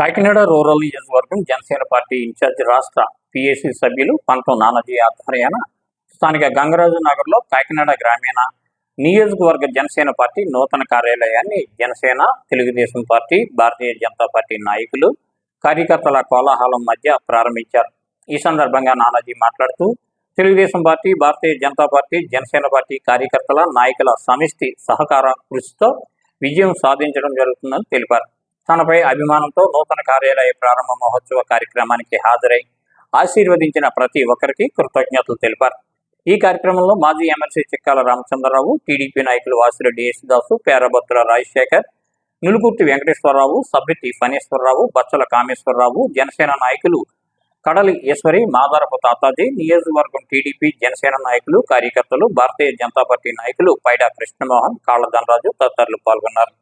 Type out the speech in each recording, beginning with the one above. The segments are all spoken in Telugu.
కాకినాడ రూరల్ నియోజకవర్గం జనసేన పార్టీ ఇన్ఛార్జ్ రాష్ట్ర పిఎస్సీ సభ్యులు పంతం నానాజీ ఆధ్వర్యాన స్థానిక గంగరాజు నగర్లో కాకినాడ గ్రామీణ నియోజకవర్గ జనసేన పార్టీ నూతన కార్యాలయాన్ని జనసేన తెలుగుదేశం పార్టీ భారతీయ జనతా పార్టీ నాయకులు కార్యకర్తల కోలాహలం మధ్య ప్రారంభించారు. ఈ సందర్భంగా నానాజీ మాట్లాడుతూ Telugu Desam party Bharatiya Janata party Janasena party కార్యకర్తల నాయకుల సమిష్టి సహకార కృషితో విజయం సాధించడం జరుగుతుందని తెలిపారు. తనపై అభిమానంతో నూతన కార్యాలయ ప్రారంభ మహోత్సవ కార్యక్రమానికి హాజరై ఆశీర్వదించిన ప్రతి ఒక్కరికి కృతజ్ఞతలు తెలిపారు. ఈ కార్యక్రమంలో మాజీ ఎమ్మెల్సీ చిక్కాల రామచంద్రరావు టీడీపీ నాయకులు వాసిరెడ్డి యేసుదాసు పేరభద్ర రాజశేఖర్ నులుగుర్తి వెంకటేశ్వరరావు సభ్యతి ఫణేశ్వరరావు బచ్చల కామేశ్వరరావు జనసేన నాయకులు కడలి ఈశ్వరి మాదారపు తాతాజీ నియోజకవర్గం టీడీపీ జనసేన నాయకులు కార్యకర్తలు భారతీయ జనతా పార్టీ నాయకులు పైడా కృష్ణమోహన్ కాళ్ళ ధనరాజు తదితరులు పాల్గొన్నారు.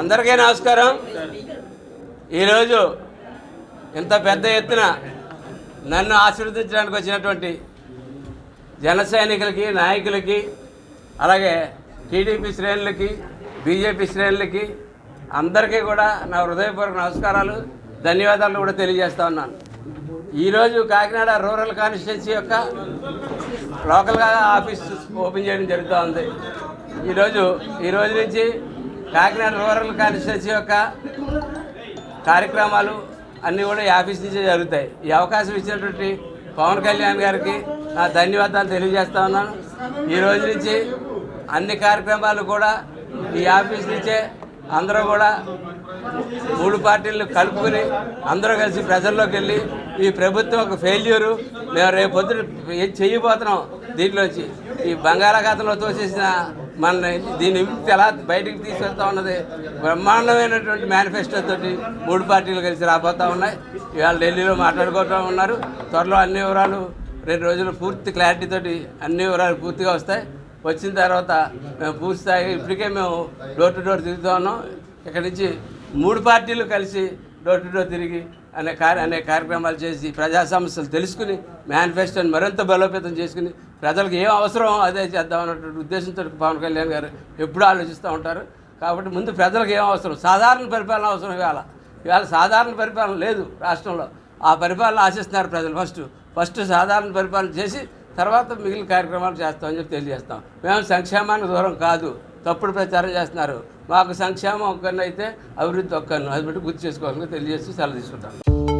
అందరికీ నమస్కారం. ఈరోజు ఇంత పెద్ద ఎత్తున నన్ను ఆశీర్వదించడానికి వచ్చినటువంటి జనసైనికులకి నాయకులకి అలాగే టీడీపీ శ్రేణులకి బీజేపీ శ్రేణులకి అందరికీ కూడా నా హృదయపూర్వక నమస్కారాలు ధన్యవాదాలు కూడా తెలియజేస్తా ఉన్నాను. ఈరోజు కాకినాడ రూరల్ కాన్స్టిట్యున్సీ యొక్క లోకల్గా ఆఫీస్ ఓపెన్ చేయడం జరుగుతూ ఉంది. ఈరోజు ఈ రోజు నుంచి కాకినాడ రూరల్ కాన్స్టిట్యున్సీ యొక్క కార్యక్రమాలు అన్నీ కూడా ఈ ఆఫీస్ నుంచే జరుగుతాయి. ఈ అవకాశం ఇచ్చినటువంటి పవన్ కళ్యాణ్ గారికి నా ధన్యవాదాలు తెలియజేస్తా ఉన్నాను. ఈ రోజు నుంచి అన్ని కార్యక్రమాలు కూడా ఈ ఆఫీస్ నుంచే అందరూ కూడా మూడు పార్టీలు కలుపుకుని అందరూ కలిసి ప్రజల్లోకి వెళ్ళి ఈ ప్రభుత్వం ఒక ఫెయిల్యూరు మేము రేపు పొద్దున ఏం చేయబోతున్నాం దీంట్లోంచి? ఈ బంగాళాఖాతంలో తోసేసిన మన దీని విముక్తి ఎలా బయటికి తీసుకెళ్తా ఉన్నది బ్రహ్మాండమైనటువంటి మేనిఫెస్టో తోటి మూడు పార్టీలు కలిసి రాబోతూ ఉన్నాయి. ఇవాళ ఢిల్లీలో మాట్లాడుకుంటూ ఉన్నారు. త్వరలో అన్ని వివరాలు రెండు రోజులు పూర్తి క్లారిటీ తోటి అన్ని వివరాలు పూర్తిగా వస్తాయి. వచ్చిన తర్వాత మేము పూర్తి స్థాయిగా ఇప్పటికే మేము డోర్ టు డోర్ తిరుగుతూ ఉన్నాం. ఇక్కడి నుంచి మూడు పార్టీలు కలిసి డోర్ టు డోర్ తిరిగి అనే కార్య అనే కార్యక్రమాలు చేసి ప్రజా సమస్యలు తెలుసుకుని మేనిఫెస్టోని మరింత బలోపేతం చేసుకుని ప్రజలకు ఏం అవసరం అదే చేద్దాం అన్నటువంటి ఉద్దేశంతో పవన్ కళ్యాణ్ గారు ఎప్పుడూ ఆలోచిస్తూ ఉంటారు. కాబట్టి ముందు ప్రజలకు ఏం అవసరం? సాధారణ పరిపాలన అవసరం ఇవాళ. ఇవాళ సాధారణ పరిపాలన లేదు రాష్ట్రంలో. ఆ పరిపాలన ఆశిస్తున్నారు ప్రజలు ఫస్ట్. ఫస్ట్ సాధారణ పరిపాలన చేసి తర్వాత మిగిలిన కార్యక్రమాలు చేస్తామని చెప్పి తెలియజేస్తాం. మేము సంక్షేమానికి దూరం కాదు. తప్పుడు ప్రచారం చేస్తున్నారు. మాకు సంక్షేమం ఒక్కరినైతే అభివృద్ధి ఒక్కరిని అది బట్టి గుర్తు చేసుకోవాలని తెలియజేస్తూ సెలవు తీసుకుంటాను